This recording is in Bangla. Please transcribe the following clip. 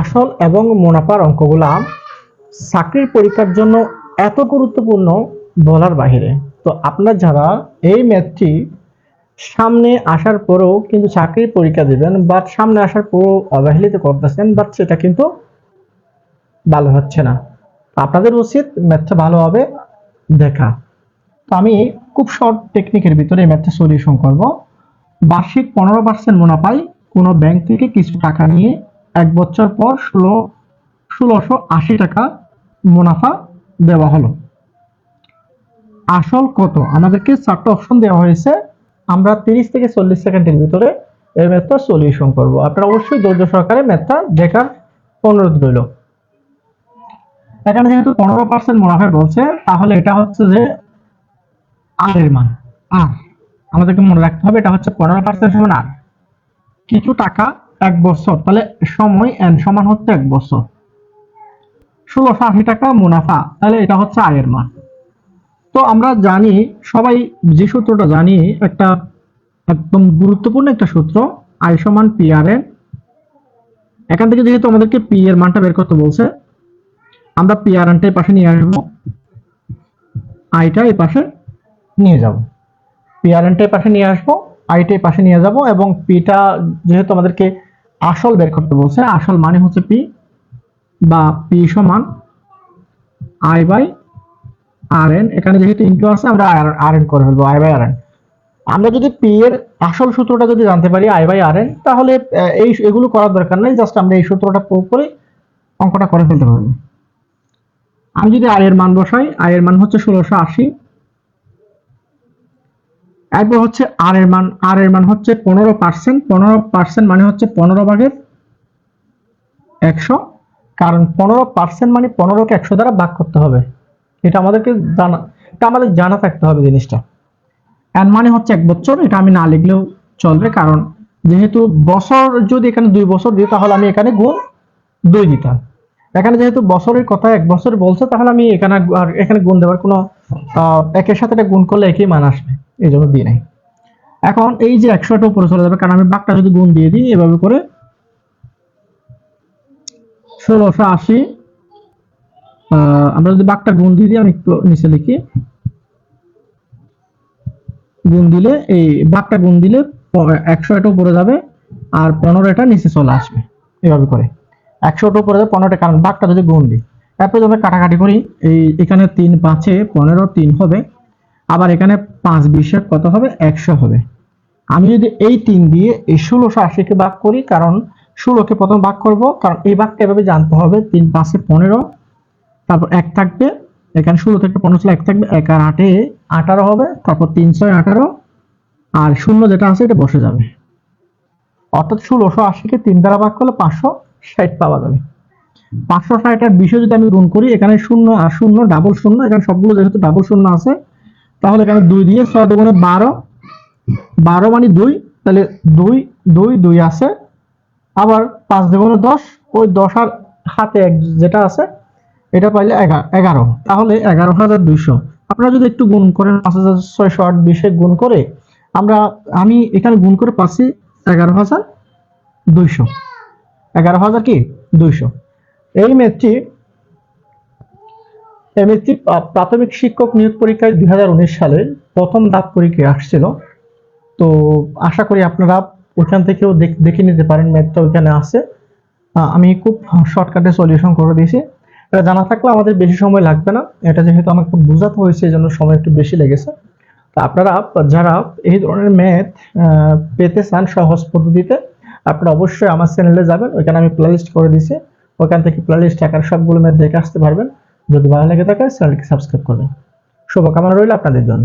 আসল এবং মুনাফার অঙ্কগুলা চাকরির পরীক্ষার জন্য এত গুরুত্বপূর্ণ বলার বাহিরে। তো আপনার যারা এই ম্যাথটি সামনে আসার পরেও কিন্তু চাকরির পরীক্ষা দিবেন বাট সামনে আসার পরেও অবহেলিত করতেছেন বাট সেটা কিন্তু ভালো হচ্ছে না। আপনাদের উচিত ম্যাথটা ভালোভাবে দেখা। তো আমি খুব শর্ট টেকনিকের ভিতরে এই ম্যাথটা সলিউশন করব। বার্ষিক পনেরো পার্সেন্ট মুনাফায় কোনো ব্যাংক থেকে কিছু টাকা নিয়ে এক বছর পর ষোলো, ষোলোশো আশি টাকা মুনাফা দেওয়া হলো। আসল কত? আমাদেরকে চারটা অপশন দেওয়া হয়েছে। আমরা তিরিশ থেকে চল্লিশ সেকেন্ডের ভিতরে এই ম্যাথটা সলিউশন করব। আপনারা অবশ্যই ধৈর্য সহকারে ম্যাথটা দেখার অনুরোধ রইল। এখানে যেহেতু পনেরো পার্সেন্ট মুনাফা বলছে, তাহলে এটা হচ্ছে যে আর এর মান। আর, আমাদেরকে মনে রাখতে হবে, এটা হচ্ছে পনেরো পার্সেন্ট সমান আর। কিছু টাকা এক বছর। তাহলে সময় এন সমান হচ্ছে এক বছর। ষোলোশো আশি টাকা মুনাফা, তাহলে এটা হচ্ছে আয়ের মান। তো আমরা জানি, সবাই যে সূত্রটা জানি, একটা একদম গুরুত্বপূর্ণ একটা সূত্র আই সমান পি আর এন এখান থেকে যেহেতু আমাদেরকে পি এর মানটা বের করতে বলছে, আমরা পি আর এনটা পাশে নিয়ে আসব। আইটা এই পাশে নিয়ে যাব। পি আর এনটা পাশে নিয়ে আসব আইটা এই পাশে নিয়ে যাব এবং পিটা যেহেতু আমাদেরকে আসল বের করতে বলছে। আসল মানে হচ্ছে পি বা পি সমান আই বাই আর এন এখানে যেহেতু ইনটু আছে, আমরা আর এন করে ফেলব, আই বাই আর এন আমরা যদি পি এর আসল সূত্রটা যদি জানতে পারি, আই বাই আর এন তাহলে এই এগুলো করার দরকার নেই, জাস্ট আমরা এই সূত্রটা প্রয়োগ করে অঙ্কটা করে ফেলতে পারব। আমি যদি আয় এর মান বসাই আয় এর মান হচ্ছে ষোলোশো আশি এরপর হচ্ছে আর এর মান আর এর মান হচ্ছে পনেরো পার্সেন্ট পনেরো পার্সেন্ট মানে হচ্ছে পনেরো ভাগের একশো। কারণ পনেরো পার্সেন্ট মানে পনেরোকে একশো দ্বারা ভাগ করতে হবে। এটা আমাদেরকে জানা, এটা আমাদের জানা থাকতে হবে জিনিসটা। এন মানে হচ্ছে এক বছর, এটা আমি না লিখলেও চলবে, কারণ যেহেতু বছর যদি এখানে দুই বছর দিই, তাহলে আমি এখানে গুণ দুই দিতাম। এখানে যেহেতু বছরের কথা এক বছর বলছে, তাহলে আমি এখানে আর এখানে গুণ দেওয়ার কোনো একের সাথে গুণ করলে একই মান আসবে। এই জন্য দিই নাই। এখন এই যে একশোটা উপরে চলে যাবে, কারণ আমি বাঘটা যদি গুণ দিয়ে দিই, এভাবে করে ষোলোশো আশি আমরা যদি বাঘটা গুণ দিয়ে দিই, আমি একটু নিচে লিখি। গুণ দিলে, এই বাঘটা গুণ দিলে একশো এটা উপরে যাবে, আর পনেরো এটা নিচে চলে আসবে, এভাবে করে। একশোটা উপরে যাবে, পনেরোটা, কারণ বাঘটা যদি গুণ দিই। তারপরে যদি কাটাকাটি করি, এই এখানে তিন পাঁচে পনেরো তিন হবে আবার এখানে পাঁচ বিশে কত হবে? একশো হবে। আমি যদি এই তিন দিয়ে এই ষোলোশো আশিকে ভাগ করি, কারণ ষোলোকে প্রথম ভাগ করব, কারণ এই ভাগটা এভাবে জানতে হবে, তিন পাঁচে পনেরো, তারপর এক থাকবে, এখানে ষোলো থেকে পনেরো ছিল এক থাকবে, এক আর আটে আঠারো হবে, তারপর তিন ছয় আঠারো, আর শূন্য যেটা আছে এটা বসে যাবে। অর্থাৎ ষোলোশো আশিকে তিন দ্বারা ভাগ করলে পাঁচশো ষাট পাওয়া যাবে। পাঁচশো ষাটের বিষয় যদি আমি গুণ করি, এখানে শূন্য আর শূন্য ডাবল শূন্য, এখানে সবগুলো যেহেতু ডাবল শূন্য আছে তাহলে এখানে দুই দিয়ে ছয় দুগুণে বারো বারো মানে দুই, তাহলে দুই দুই দুই আছে। আবার পাঁচ দুগুণে দশ, ওই দশ আর হাতে এক যেটা আছে, এটা পাইলে এগা- এগারো। তাহলে এগারো হাজার দুইশো। আপনারা যদি একটু গুণ করেন পাঁচ হাজার ছয়শো আট বিশে গুণ করে, আমরা, আমি এখানে গুণ করে পাচ্ছি এগারো হাজার দুইশো। এগারো হাজার কি? দুইশো। এই ম্যাথটি প্রা- প্রাথমিক শিক্ষক নিয়োগ পরীক্ষায় দুই সালের প্রথম ধাপ পরীক্ষায় আসছিল। তো আশা করি আপনারা ওইখান থেকেও দেখ- নিতে পারেন, ম্যাথটা ওইখানে আছে। আমি খুব শর্টকাটে সলিউশন করে দিয়েছি। এটা জানা থাকলে আমাদের বেশি সময় লাগবে না। এটা যেহেতু আমাকে বোঝাতে হয়েছে, এই জন্য সময় একটু বেশি লেগেছে। তো আপনারা, যারা এই ধরনের ম্যাথ পেতে চান সহজ পদ্ধতিতে, আপনারা অবশ্যই আমার চ্যানেলে যাবেন। ওইখানে আমি প্লেলিস্ট করে দিয়েছি। ওইখান থেকে প্লেলিস্ট আকার সবগুলো ম্যাথ দেখে আসতে পারবেন। যদি ভালো লেগে থাকে চ্যানেলটি সাবস্ক্রাইব করবেন। শুভকামনা রইল আপনাদের জন্য।